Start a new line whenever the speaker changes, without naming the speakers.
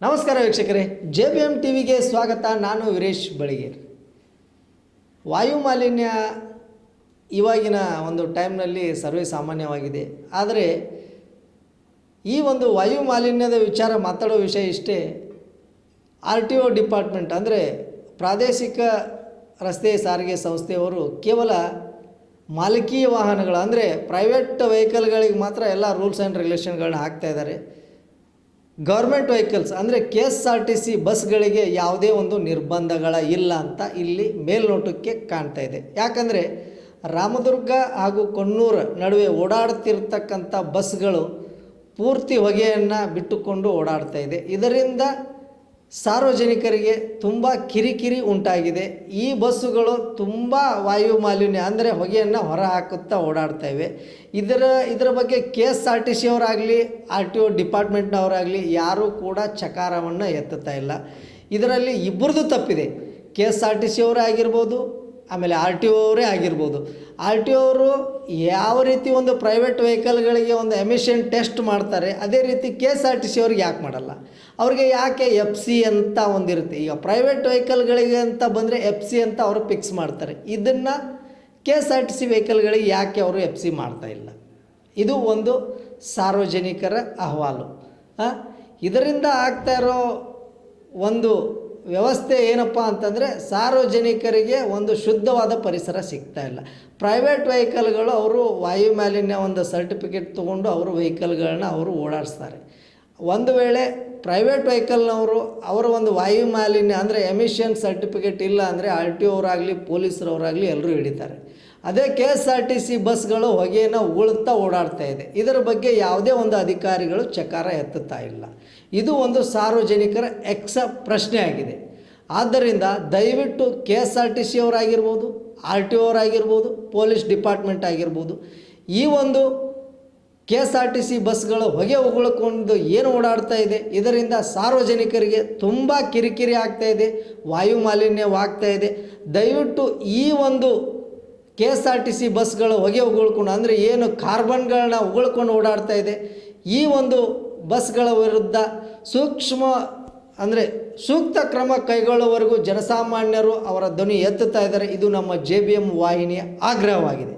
ನಮಸ್ಕಾರ ವೀಕ್ಷಕರೇ J B M T ವಿಗೆ ಸ್ವಾಗತ. ನಾನು ವೀರೇಶ್ ಬಳಿಗೇರ್ ವಾಯು ಮಾಲಿನ್ಯ ಇವಾಗಿನ ಒಂದು ಟೈಮ್ನಲ್ಲಿ ಸರ್ವೇ ಸಾಮಾನ್ಯವಾಗಿದೆ. ಆದರೆ ಈ ಒಂದು ವಾಯು ಮಾಲಿನ್ಯದ ವಿಚಾರ ಮಾತಾಡೋ ವಿಷಯ ಇಷ್ಟೇ. ಆರ್ ಟಿ ಒ ಡಿಪಾರ್ಟ್ಮೆಂಟ್ ಅಂದರೆ ಪ್ರಾದೇಶಿಕ ರಸ್ತೆ ಸಾರಿಗೆ ಸಂಸ್ಥೆಯವರು ಕೇವಲ ಮಾಲಕೀಯ ವಾಹನಗಳು ಅಂದರೆ ಪ್ರೈವೇಟ್ ವೆಹಿಕಲ್ಗಳಿಗೆ ಮಾತ್ರ ಎಲ್ಲ ರೂಲ್ಸ್ ಆ್ಯಂಡ್ ರೆಗ್ಯುಲೇಷನ್ಗಳನ್ನ ಹಾಕ್ತಾ ಇದ್ದಾರೆ. ಗೌರ್ಮೆಂಟ್ ವೆಹಿಕಲ್ಸ್ ಅಂದರೆ K S R T C ಬಸ್ಗಳಿಗೆ ಯಾವುದೇ ಒಂದು ನಿರ್ಬಂಧಗಳ ಇಲ್ಲ ಅಂತ ಇಲ್ಲಿ ಮೇಲ್ನೋಟಕ್ಕೆ ಕಾಣ್ತಾ ಇದೆ. ಯಾಕಂದರೆ ರಾಮದುರ್ಗ ಹಾಗೂ ಕೊಣ್ಣೂರು ನಡುವೆ ಓಡಾಡ್ತಿರ್ತಕ್ಕಂಥ ಬಸ್ಗಳು ಪೂರ್ತಿ ಹೊಗೆಯನ್ನು ಬಿಟ್ಟುಕೊಂಡು ಓಡಾಡ್ತಾ ಇದೆ. ಇದರಿಂದ ಸಾರ್ವಜನಿಕರಿಗೆ ತುಂಬ ಕಿರಿಕಿರಿ ಉಂಟಾಗಿದೆ. ಈ ಬಸ್ಸುಗಳು ತುಂಬ ವಾಯು ಮಾಲಿನ್ಯ ಅಂದರೆ ಹೊಗೆಯನ್ನು ಹೊರ ಹಾಕುತ್ತಾ ಇವೆ. ಇದರ ಇದರ ಬಗ್ಗೆ K S R T C ಅವರಾಗಲಿ, R T O ಡಿಪಾರ್ಟ್ಮೆಂಟ್ನವರಾಗಲಿ ಯಾರೂ ಕೂಡ ಚಕಾರವನ್ನು ಎತ್ತುತ್ತಾ ಇಲ್ಲ. ಇದರಲ್ಲಿ ಇಬ್ಬರದು ತಪ್ಪಿದೆ. K S R T C ಅವರೇ ಆಗಿರ್ಬೋದು ಆಮೇಲೆ ಆರ್ ಟಿ ಅವರೇ ಆಗಿರ್ಬೋದು. ಆರ್ ಟಿ ಅವರು ಯಾವ ರೀತಿ ಒಂದು ಪ್ರೈವೇಟ್ ವೆಹಿಕಲ್ಗಳಿಗೆ ಒಂದು ಎಮಿಷನ್ ಟೆಸ್ಟ್ ಮಾಡ್ತಾರೆ, ಅದೇ ರೀತಿ K S R T C ಅವ್ರಿಗೆ ಯಾಕೆ ಮಾಡಲ್ಲ? ಅವ್ರಿಗೆ ಯಾಕೆ ಎಫ್ ಸಿ ಅಂತ ಒಂದಿರುತ್ತೆ. ಈಗ ಪ್ರೈವೇಟ್ ವೆಹಿಕಲ್ಗಳಿಗೆ ಅಂತ ಬಂದರೆ ಎಫ್ ಸಿ ಅಂತ ಅವರು ಫಿಕ್ಸ್ ಮಾಡ್ತಾರೆ. ಇದನ್ನು K S R T C ವೆಹಿಕಲ್ಗಳಿಗೆ ಯಾಕೆ ಅವರು ಎಫ್ ಸಿ ಮಾಡ್ತಾ ಇಲ್ಲ? ಇದು ಒಂದು ಸಾರ್ವಜನಿಕರ ಅಹವಾಲು. ಇದರಿಂದ ಆಗ್ತಾ ಇರೋ ಒಂದು ವ್ಯವಸ್ಥೆ ಏನಪ್ಪ ಅಂತಂದರೆ ಸಾರ್ವಜನಿಕರಿಗೆ ಒಂದು ಶುದ್ಧವಾದ ಪರಿಸರ ಸಿಗ್ತಾ ಇಲ್ಲ. ಪ್ರೈವೇಟ್ ವೆಹಿಕಲ್ಗಳು ಅವರು ವಾಯು ಮಾಲಿನ್ಯ ಒಂದು ಸರ್ಟಿಫಿಕೇಟ್ ತೊಗೊಂಡು ಅವರು ವೆಹಿಕಲ್ಗಳನ್ನ ಅವರು ಓಡಾಡಿಸ್ತಾರೆ. ಒಂದು ವೇಳೆ ಪ್ರೈವೇಟ್ ವೆಹಿಕಲ್ನವರು ಅವರ ಒಂದು ವಾಯು ಮಾಲಿನ್ಯ ಅಂದರೆ ಎಮಿಷನ್ ಸರ್ಟಿಫಿಕೇಟ್ ಇಲ್ಲ ಅಂದರೆ ಆರ್ ಟಿ ಅವರಾಗಲಿ ಪೊಲೀಸರವರಾಗಲಿ ಎಲ್ಲರೂ ಹಿಡಿತಾರೆ. ಅದೇ K S R T C ಬಸ್ಗಳು ಹೊಗೆಯನ್ನು ಉಳುತ್ತಾ ಓಡಾಡ್ತಾ ಇದೆ. ಇದರ ಬಗ್ಗೆ ಯಾವುದೇ ಒಂದು ಅಧಿಕಾರಿಗಳು ಚಕಾರ ಎತ್ತುತ್ತಾ ಇಲ್ಲ. ಇದು ಒಂದು ಸಾರ್ವಜನಿಕರ ಎಕ್ಸ ಪ್ರಶ್ನೆ ಆಗಿದೆ. ಆದ್ದರಿಂದ ದಯವಿಟ್ಟು K S R T C ಅವರಾಗಿರ್ಬೋದು R T ಅವರಾಗಿರ್ಬೋದು, ಪೊಲೀಸ್ ಡಿಪಾರ್ಟ್ಮೆಂಟ್ ಆಗಿರ್ಬೋದು, ಈ ಒಂದು K S R T C ಬಸ್ಗಳು ಹೊಗೆ ಉಗುಳ್ಕೊಂಡು ಏನು ಓಡಾಡ್ತಾ ಇದೆ, ಇದರಿಂದ ಸಾರ್ವಜನಿಕರಿಗೆ ತುಂಬ ಕಿರಿಕಿರಿ ಆಗ್ತಾ ಇದೆ, ವಾಯು ಮಾಲಿನ್ಯವಾಗ್ತಾ ಇದೆ. ದಯವಿಟ್ಟು ಈ ಒಂದು K S R T C ಬಸ್ಗಳು ಹೊಗೆ ಉಗುಳ್ಕೊಂಡು ಅಂದರೆ ಏನು ಕಾರ್ಬನ್ಗಳನ್ನ ಉಗುಳ್ಕೊಂಡು ಓಡಾಡ್ತಾ ಇದೆ, ಈ ಒಂದು ಬಸ್ಗಳ ವಿರುದ್ಧ ಸೂಕ್ಷ್ಮ, ಅಂದರೆ ಸೂಕ್ತ ಕ್ರಮ ಕೈಗೊಳ್ಳುವವರೆಗೂ ಜನಸಾಮಾನ್ಯರು ಅವರ ಧ್ವನಿ ಎತ್ತುತ್ತಾ ಇದ್ದಾರೆ. ಇದು ನಮ್ಮ ಜೆ ಬಿ ಎಂ ವಾಹಿನಿಯ ಆಗ್ರಹವಾಗಿದೆ.